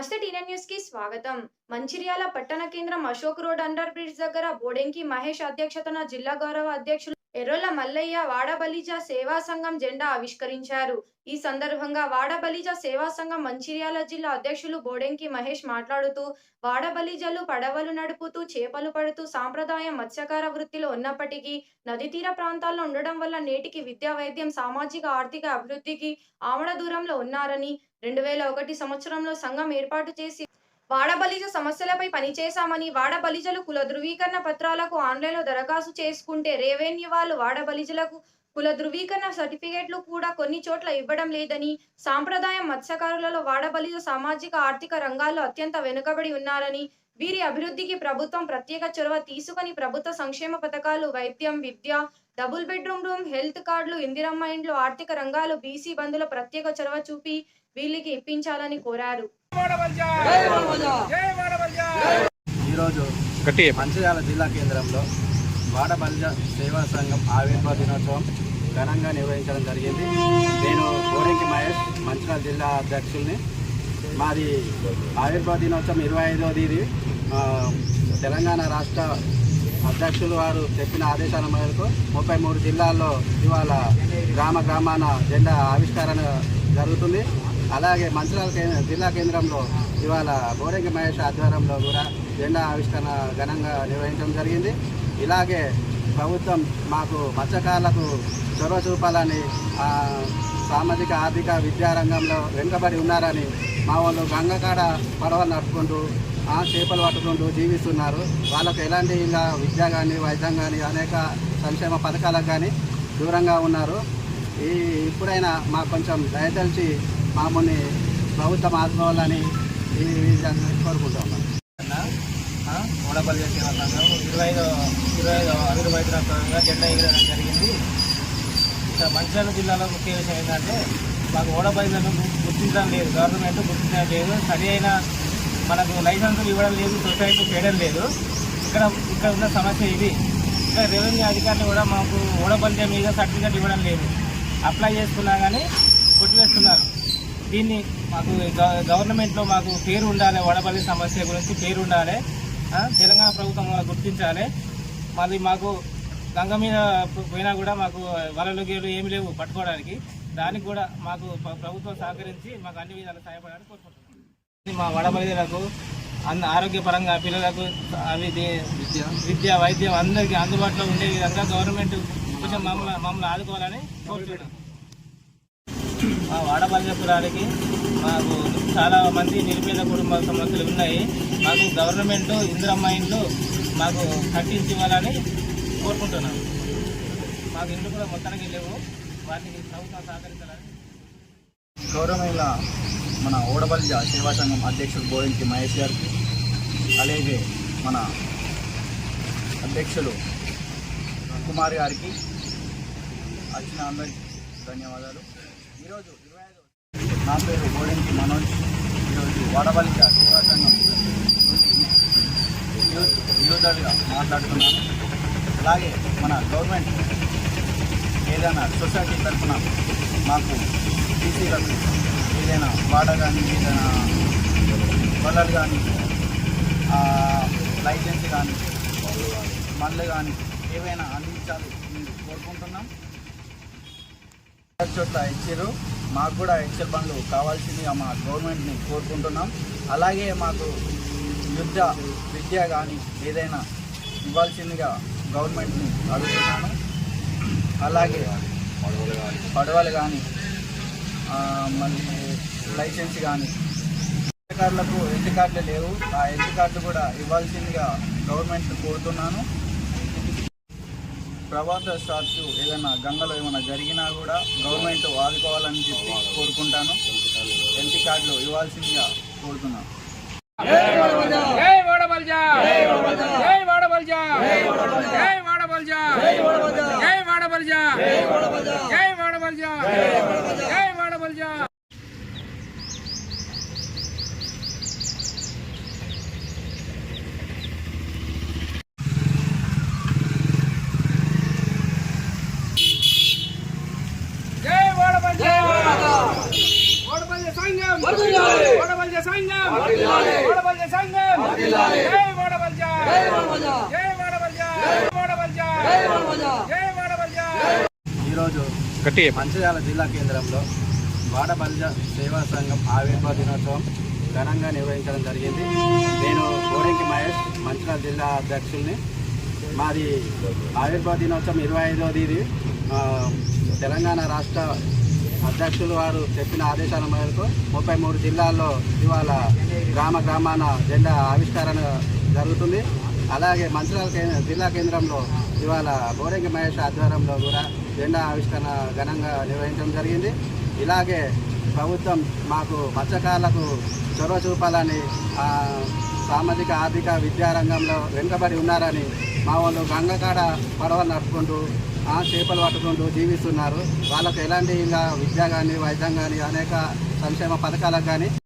నమస్తే TN news కి స్వాగతం మంచిర్యాల పట్టణ కేంద్రం అశోక్ రోడ్ అండర్ బ్రిడ్జ్ దగ్గర బోడెంకి మహేష్ అధ్యక్షతన జిల్లా గౌరవ అధ్యక్షులు ఎర్రోల మల్లయ్య వాడబలిజ సేవా సంఘం జెండా ఆవిష్కరించారు. ఈ సందర్భంగా వాడబలిజ సేవా సంఘం మంచిర్యాల జిల్లా అధ్యక్షులు బోడెంకి మహేష్ మాట్లాడుతూ వాడబలిజలు పడవలు నడుపుతూ చేపలు పడుతూ సాంప్రదాయ మత్స్యకార వృత్తిలో ఉన్నప్పటికీ నది తీర ప్రాంతాల్లో ఉండడం వల్ల నేటికి విద్యా వైద్యం సామాజిక ఆర్థిక అభివృద్ధికి ఆమడ దూరంలో ఉన్నారని రెండు వేల ఒకటి సంవత్సరంలో సంఘం ఏర్పాటు చేసి వాడబలిజ సమస్యలపై పనిచేశామని వాడబలిజలు కుల ధృవీకరణ పత్రాలకు ఆన్లైన్లో దరఖాస్తు చేసుకుంటే రెవెన్యూ వాళ్ళు వాడబలిజలకు కుల ధృవీకరణ సర్టిఫికేట్లు కూడా కొన్ని చోట్ల ఇవ్వడం లేదని సాంప్రదాయ మత్స్యకారులలో వాడబలిజ సామాజిక ఆర్థిక రంగాల్లో అత్యంత వెనుకబడి ఉన్నారని వీరి అభివృద్ధికి ప్రభుత్వం ప్రత్యేక చొరవ తీసుకొని ప్రభుత్వ సంక్షేమ పథకాలు వైద్యం విద్య డబుల్ బెడ్రూమ్ రూమ్ హెల్త్ కార్డులు ఇందిరమ్మ ఇండ్లు ఆర్థిక రంగాలు బీసీ బంధుల ప్రత్యేక చొరవ చూపి వీళ్ళకి ఇప్పించాలని కోరారు. ఈరోజు మంచిర్యాల జిల్లా కేంద్రంలో వాడబల్జ సేవా సంఘం ఆవిర్భావ దినోత్సవం ఘనంగా నిర్వహించడం జరిగింది. నేను కోడంకి మహేష్ మంచిర్యాల జిల్లా అధ్యక్షుల్ని. మాది ఆవిర్భావ దినోత్సవం ఇరవై ఐదో తేదీ. తెలంగాణ రాష్ట్ర అధ్యక్షులు వారు చెప్పిన ఆదేశాల మేరకు ముప్పై మూడు జిల్లాల్లో ఇవాళ గ్రామ గ్రామాన జెండా ఆవిష్కరణ జరుగుతుంది. అలాగే మంచిర్యాల కేంద్ర జిల్లా కేంద్రంలో ఇవాళ బోరంగి మహేష్ ఆధ్వర్యంలో కూడా జెండా ఆవిష్కరణ ఘనంగా నిర్వహించడం జరిగింది. ఇలాగే ప్రభుత్వం మాకు మత్స్యకారులకు చొరవ చూపాలని సామాజిక ఆర్థిక విద్యా రంగంలో వెనుకబడి ఉన్నారని మా వాళ్ళు గంగకాడ పడవలు నడుపుకుంటూ ఆ, చేపలు పట్టుకుంటూ జీవిస్తున్నారు. వాళ్ళకు ఎలాంటి ఇంకా విద్య కానీ వైద్యం కానీ అనేక సంక్షేమ పథకాలకు కానీ దూరంగా ఉన్నారు. ఈ ఇప్పుడైనా మాకు కొంచెం దయతలిచి మామూలు ప్రభుత్వం ఆదుకోవాలని ఈ విధంగా కోరుకుంటా ఉన్నాం మూడపల్లి సేవా ఇరవై ఐదు ఇరవై ఐదో ఆవిర్భావ దినోత్సవంగా జెండా ఎగరడం జరిగింది. ఇక మంచిర్యాల జిల్లాలో ముఖ్య విషయం ఏంటంటే మాకు ఓడబైలను గుర్తించడం లేదు గవర్నమెంట్ గుర్తించడం లేదు సరి అయిన మనకు లైసెన్సులు ఇవ్వడం లేదు సొసైటీ చేయడం లేదు. ఇక్కడ ఇక్కడ ఉన్న సమస్య ఇది. ఇక్కడ రెవెన్యూ అధికారులు కూడా మాకు ఓడబల్య మీద సర్టిఫికేట్ ఇవ్వడం లేదు. అప్లై చేసుకున్నా కానీ కొట్టివేస్తున్నారు. దీన్ని మాకు గవర్నమెంట్లో మాకు పేరు ఉండాలి వడపల్లి సమస్య గురించి పేరు ఉండాలి తెలంగాణ ప్రభుత్వం గుర్తించాలి. మళ్ళీ మాకు గంగ మీద పోయినా కూడా మాకు వలలు గేలు ఏమి లేవు పట్టుకోవడానికి. దానికి కూడా మాకు ప్ర- ప్రభుత్వం సహకరించి మాకు అన్ని విధాలు సహాయపడాలని కోరుకుంటున్నాం. మా వడబలిలకు అన్న ఆరోగ్యపరంగా పిల్లలకు అవి విద్య. వైద్యం అందరికీ అందుబాటులో ఉండే విధంగా గవర్నమెంట్ కొంచెం మమ్మల్ని మమ్మల్ని ఆదుకోవాలని కోరుతున్నాం మా వాడపల్లిపురానికి మాకు చాలా మంది నిరుపేద కుటుంబ సమస్యలు ఉన్నాయి. మాకు గవర్నమెంట్ ఇందిరమ్మ ఇండ్లు మాకు కట్టించి ఇవ్వాలని కోరుకుంటున్నాను మాకు ఇండ్లు కూడా మొత్తానికి లేవు. వాటికి ప్రభుత్వం సహకరించాలని గౌరవమైన మన ఓడబల్జ సేవా సంఘం అధ్యక్షుడు బోరింటి మహేష్ గారికి అలాగే మన అధ్యక్షులు కుమార్ గారికి వచ్చిన అందరికీ ధన్యవాదాలు. ఈరోజు ఇరవై ఐదు నా పేరు గోడెంకి మనోజ్. ఈరోజు వాడబల్జ సేవా యూజర్గా మాట్లాడుతున్నాను. అలాగే మన గవర్నమెంట్ ఏదైనా సొసైటీ తరఫున మాకు బీసీలకు ఏదైనా వాడ కానీ ఏదైనా వలలు కానీ లైసెన్స్ కానీ మళ్ళీ కానీ ఏవైనా అందించాలి మీరు కోరుకుంటున్నాం. చోట్ల ఇచ్చారు. మాకు కూడా ఎక్సెల్ బండ్లు కావాల్సిందిగా మా గవర్నమెంట్ని కోరుకుంటున్నాం. అలాగే మాకు యుద్ధ విద్య కానీ ఏదైనా ఇవ్వాల్సిందిగా గవర్నమెంట్ని అడుగుతున్నాను. అలాగే పడవలు కానీ మళ్ళీ లైసెన్స్ కానీ హెల్త్ కార్డులకు హెల్త్ కార్డులు లేవు. ఆ హెల్త్ కార్డులు కూడా ఇవ్వాల్సిందిగా గవర్నమెంట్ని కోరుతున్నాను. ప్రభాత స్టార్స్ ఏదైనా గంగలో ఏమైనా జరిగినా కూడా గవర్నమెంట్ ఆదుకోవాలని చెప్పి కోరుకుంటాను. ఎల్టీ కార్డులు ఇవ్వాల్సిందిగా కోరుతున్నాను. జై వాడబల్జా! జై వాడబల్జా! జై వాడబల్జా జై వాడబల్జా జై వాడబల్జా జై వాడబల్జా జై వాడబల్జా జై వాడబల్జా వాడబల్జా సంఘం వాడబల్జా సంఘం వాడబల్య సంఘం జై వాడబల్య జై వాడబల్య జై వాడబల్య జై వాడబల్య ఈరోజు మంచిర్యాల జిల్లా కేంద్రంలో వాడబల్జ సేవా సంఘం ఆవిర్భావ దినోత్సవం ఘనంగా నిర్వహించడం జరిగింది. నేను కోడంకి మహేష్ మంచిర్యాల జిల్లా అధ్యక్షుల్ని. మాది ఆవిర్భావ దినోత్సవం ఇరవై ఐదో తేదీ. ఆ, తెలంగాణ రాష్ట్ర అధ్యక్షులు వారు చెప్పిన ఆదేశాల మేరకు ముప్పై మూడు జిల్లాల్లో ఇవాళ గ్రామ గ్రామాన జెండా ఆవిష్కరణ జరుగుతుంది. అలాగే మంచిర్యాల జిల్లా కేంద్రంలో ఇవాళ బోరంగి మహేష్ ఆధ్వర్యంలో కూడా జెండా ఆవిష్కరణ ఘనంగా నిర్వహించడం జరిగింది. ఇలాగే ప్రభుత్వం మాకు మత్స్యకారులకు చొరవ చూపాలని సామాజిక ఆర్థిక విద్యారంగంలో వెనుకబడి ఉన్నారని మా వాళ్ళు గంగకాడ పడవలు నడుపుకుంటూ చేపలు పట్టుకుంటూ జీవిస్తున్నారు. వాళ్ళకు ఎలాంటి ఇంకా విద్య కానీ వైద్యం కానీ అనేక సంక్షేమ పథకాలకు కానీ